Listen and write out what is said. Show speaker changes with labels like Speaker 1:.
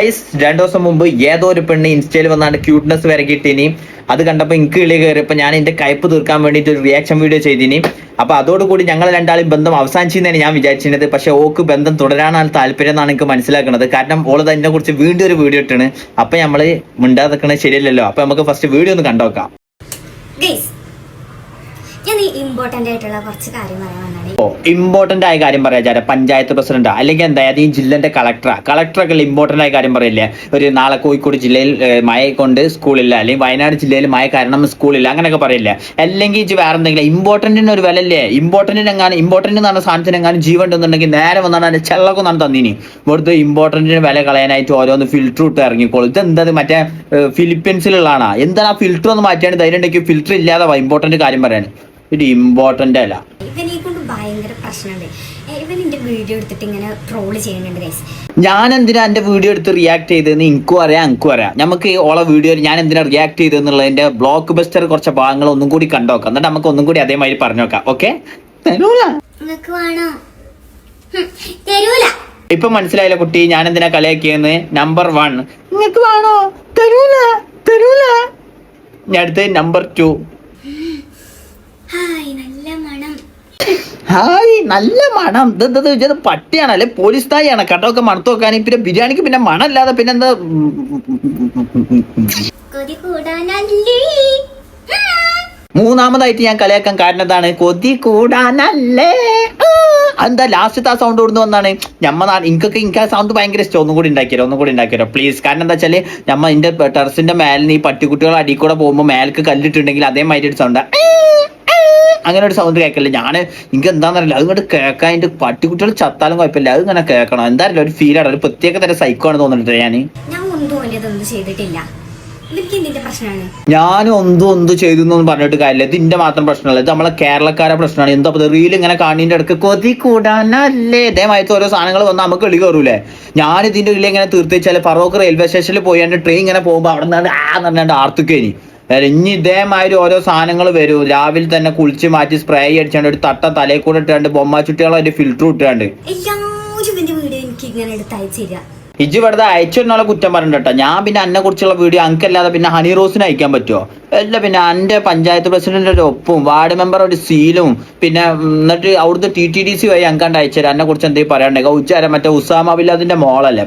Speaker 1: Guys രണ്ടു ദിവസം മുമ്പ് ഏതോ ഒരു പെണ്ണ് ഇൻസ്റ്റയിൽ വന്നാണ്ട് ക്യൂട്ട്നെസ് വരക്കിട്ടിനി അത് കണ്ടപ്പോൾ എനിക്ക് കിളി കയറിയപ്പോൾ ഞാൻ എന്റെ കയ്പ് തീർക്കാൻ വേണ്ടിയിട്ട് ഒരു റിയാക്ഷൻ വീഡിയോ ചെയ്തിനി. അപ്പൊ അതോടുകൂടി ഞങ്ങൾ രണ്ടാളും ബന്ധം അവസാനിച്ചെന്നാണ് ഞാൻ വിചാരിച്ചിരുന്നത്. പക്ഷെ ഓക്ക് ബന്ധം തുടരാനാണ് താല്പര്യം എന്നാണ് എനിക്ക് മനസ്സിലാക്കുന്നത്. കാരണം ഓൾ അതിനെ കുറിച്ച് വീണ്ടും ഒരു വീഡിയോ ഇട്ടാണ്. അപ്പൊ നമ്മൾ മിണ്ടാതെ ശരിയല്ലല്ലോ. അപ്പൊ നമുക്ക് ഫസ്റ്റ് വീഡിയോ ഒന്ന് കണ്ടോക്കാം.
Speaker 2: ഇമ്പോർട്ടന്റ് ആയിട്ടുള്ള കുറച്ച്
Speaker 1: ഇമ്പോർട്ടന്റ് ആയ കാര്യം പറയാ പഞ്ചായത്ത് പ്രസിഡന്റ്. അല്ലെങ്കിൽ എന്തായാലും ഈ ജില്ലന്റെ കളക്ടറാ കളക്ടറൊക്കെ ഇമ്പോർട്ടന്റ് ആയ കാര്യം പറയില്ലേ? ഒരു നാളെ കോഴിക്കോട് ജില്ലയിൽ മഴ കൊണ്ട് സ്കൂളില്ല. അല്ലെങ്കിൽ വയനാട് ജില്ലയിൽ മഴ കാരണം സ്കൂളില്ല. അങ്ങനെയൊക്കെ പറയില്ല? അല്ലെങ്കിൽ ഇത് വേറെ എന്തെങ്കിലും ഇമ്പോർട്ടന്റിന് ഒരു വിലല്ലേ ഇമ്പോർട്ടന്റിന് എങ്ങാനും ഇമ്പോർട്ടന്റ് എന്ന് സാധനത്തിന് എങ്ങാനും ജീവൻ ഉണ്ടെന്നുണ്ടെങ്കിൽ നേരെ വന്നാണ് അതിന്റെ ചെള്ളൊക്കെ ഒന്നാണ് തന്നിനി. ഇവിടുത്തെ ഇമ്പോർട്ടന്റിന് വില കളയാനായിട്ട് ഓരോന്ന് ഫിൽറ്റർ ഇട്ട് ഇറങ്ങിക്കോളും. ഇത് എന്താ മറ്റേ ഫിലിപ്പീൻസിലുള്ളതാണ് എന്താണ് ആ ഫിൽറ്റർ ഒന്ന് മാറ്റിയാണ് ധൈര്യം ഉണ്ടെങ്കിൽ ഫിൽറ്റർ ഇല്ലാതെ ഇമ്പോർട്ടന്റ് കാര്യം പറയാൻ. ഇത് ഇമ്പോർട്ടന്റ് അല്ല.
Speaker 2: ഇവനെ കൊണ്ട് ഭയങ്കര പ്രശ്നമുണ്ട്. ഇവൻ വീഡിയോ എടുത്തിട്ട് ഇങ്ങനെ ട്രോൾ ചെയ്യുന്നുണ്ട് ഗൈസ്
Speaker 1: ഞാൻ എന്തിനാ എന്റെ വീഡിയോ എടുത്ത് റിയാക്ട് ചെയ്തതെന്ന് എനിക്കും അറിയാം എനിക്കും അറിയാം. നമുക്ക് ഓളെ വീഡിയോ ഞാൻ എന്തിനാ റിയാക്ട് ചെയ്തെന്നുള്ളതിന്റെ ബ്ലോക്ക് ബസ്റ്റർ കുറച്ച് ഭാഗങ്ങൾ ഒന്നും കൂടി കണ്ടോക്കാം. എന്നിട്ട് നമുക്ക് ഒന്നും കൂടി അതേമാതിരി പറഞ്ഞു നോക്കാം ഓക്കെ
Speaker 2: നിങ്ങൾക്ക് വേണോ? ഹും, തരൂല.
Speaker 1: ഇപ്പൊ മനസ്സിലായില്ല കുട്ടി ഞാൻ എന്തിനാ കളിയാക്കിയെന്ന് നമ്പർ വൺ നിങ്ങൾക്ക് വേണോ? തരൂല തരൂല. ഞാൻ അടുത്ത് നമ്പർ ടു
Speaker 2: ഹായ് നല്ല മണം.
Speaker 1: ഹായ് നല്ല മണം. പട്ടിയാണ് അല്ലെ? പോലീസ് തായാണ് കട്ടൊക്കെ മണത്ത് നോക്കാൻ പിന്നെ ബിരിയാണിക്ക് പിന്നെ മണല്ലാതെ പിന്നെന്താ?
Speaker 2: കൊതി കൂടാനല്ലേ?
Speaker 1: മൂന്നാമതായിട്ട് ഞാൻ കളിയാക്കാൻ കാരണം എന്താണ്? കൊതി കൂടാനല്ലേ? എന്താ ലാസ്റ്റത്തെ ആ സൗണ്ട് ഇവിടുന്ന് വന്നാണ്. ഞമ്മ എനിക്കൊക്കെ എനിക്ക് ആ സൗണ്ട് ഭയങ്കര ഇഷ്ടം. ഒന്നും കൂടി ഉണ്ടാക്കിയോ ഒന്നും കൂടി ഉണ്ടാക്കിയോ പ്ലീസ് കാരണം എന്താ വെച്ചാൽ ഞമ്മ ഇന്റെ ടെറസിന്റെ മേലിന് ഈ പട്ടിക്കുട്ടികൾ അടി കൂടെ പോകുമ്പോൾ മേലേക്ക് കല്ലിട്ടുണ്ടെങ്കിൽ അതേമാതിരി ഒരു സൗണ്ട് അങ്ങനെ ഒരു സൗണ്ട് കേൾക്കില്ല ഞാൻ എനിക്ക് എന്താണെന്നറിയില്ല അത് ഇങ്ങോട്ട് കേൾക്കാൻ എന്റെ പട്ടിക്കുട്ടികൾ ചത്താലും കുഴപ്പമില്ല. അത് ഇങ്ങനെ കേൾക്കണം. എന്തായാലും ഒരു ഫീൽ ആണ്. ഒരു പ്രത്യേക തരം സൈക്കോ ആണ് തോന്നുന്നുണ്ട് ഞാൻ
Speaker 2: ചെയ്തിട്ടില്ല.
Speaker 1: ഞാനും ഒന്നും ഒന്നും ചെയ്തു എന്നൊന്നും പറഞ്ഞിട്ട് കാര്യമില്ല. ഇത് ഇന്റെ മാത്രം പ്രശ്നമല്ല. ഇത് നമ്മളെ കേരളക്കാരെ പ്രശ്നമാണ്. എന്താ റീൽ ഇങ്ങനെ കാണിന്റെ ഇടയ്ക്ക് കൊതി കൂടാനല്ലേ? ഇതേമായിട്ട് ഓരോ സാധനങ്ങൾ വന്നാൽ നമുക്ക് എളി കയറൂലേ ഞാൻ ഇതിന്റെ ഉള്ളിൽ ഇങ്ങനെ തീർത്തിച്ചാൽ ഫറോക്ക് റെയിൽവേ സ്റ്റേഷനിൽ പോയാണ്ട് ട്രെയിൻ ഇങ്ങനെ പോകുമ്പോൾ അവിടെ നിന്നാണ്ട് ആ പറഞ്ഞാണ്ട് ആർത്തുക്കേനി. ഇനി ഇതേമാതിരി ഓരോ സാധനങ്ങൾ വരും. രാവിലെ തന്നെ കുളിച്ച് മാറ്റി സ്പ്രേ അടിച്ചാണ്ട് ഒരു തട്ട തലയിൽ കൂടെ ഇട്ടാണ്ട് ബൊമ്മ ചുട്ടികളെ അതിന്റെ ഫിൽറ്റർ ഇട്ടാണ്ട്. ഇജ് വെറുതെ അയച്ചൊരാളെ കുറ്റം പറഞ്ഞിട്ടോ. ഞാൻ പിന്നെ അന്നെ കുറിച്ചുള്ള വീഡിയോ അങ്കല്ലാതെ പിന്നെ ഹണി റോസിന് അയക്കാൻ പറ്റുമോ അല്ല പിന്നെ എന്റെ പഞ്ചായത്ത് പ്രസിഡന്റിന്റെ ഒരു ഒപ്പും വാർഡ് മെമ്പർ ഒരു സീലും പിന്നെ എന്നിട്ട് അവിടുത്തെ ടി ടി ഡി സി വഴി അങ്കാണ്ട് അയച്ചു എന്നെ കുറിച്ച് എന്തെങ്കിലും പറയാണ്ടെങ്കിൽ ഉച്ചാരം മറ്റേ ഉസാമ ബില്ലാദിന്റെ മോളല്ലേ?